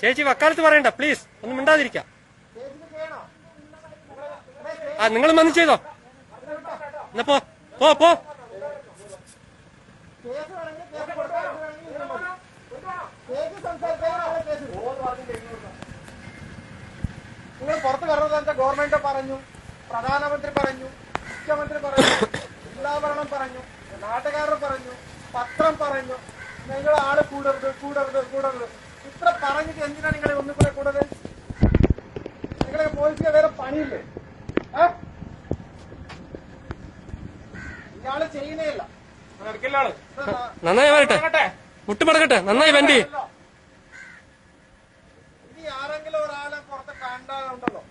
ചേച്ചി വക്കാലത്ത് പറയണ്ട പ്ലീസ് ഒന്നും മിണ്ടാതിരിക്കാം. ആ നിങ്ങൾ വന്ന് ചെയ്തോ. എന്നാ പോ പോ. നിങ്ങൾ പുറത്ത് കയറുന്നത് ഗവൺമെന്റ് പറഞ്ഞു പ്രധാനമന്ത്രി പറഞ്ഞു മുഖ്യമന്ത്രി പറഞ്ഞു ജില്ലാ ഭരണം പറഞ്ഞു നാട്ടുകാർ പറഞ്ഞു പത്രം പറഞ്ഞു. നിങ്ങൾ ആൾ കൂടരുത് കൂടരുത് കൂടരുത്. ഇത്ര പറഞ്ഞിട്ട് എന്തിനാണ് നിങ്ങളെ ഒന്നും കൂടെ കൂടുതൽ നിങ്ങളെ പോലീസിന് വേറെ പണിയില്ലേ? ഇയാൾ ചെയ്യുന്നേയില്ല? നന്നായി വരട്ടെ. മുട്ടുമടക്കട്ടെ നന്നായി വണ്ടി. ഇനി ആരെങ്കിലും ഒരാളെ പുറത്ത് കണ്ടാലുണ്ടല്ലോ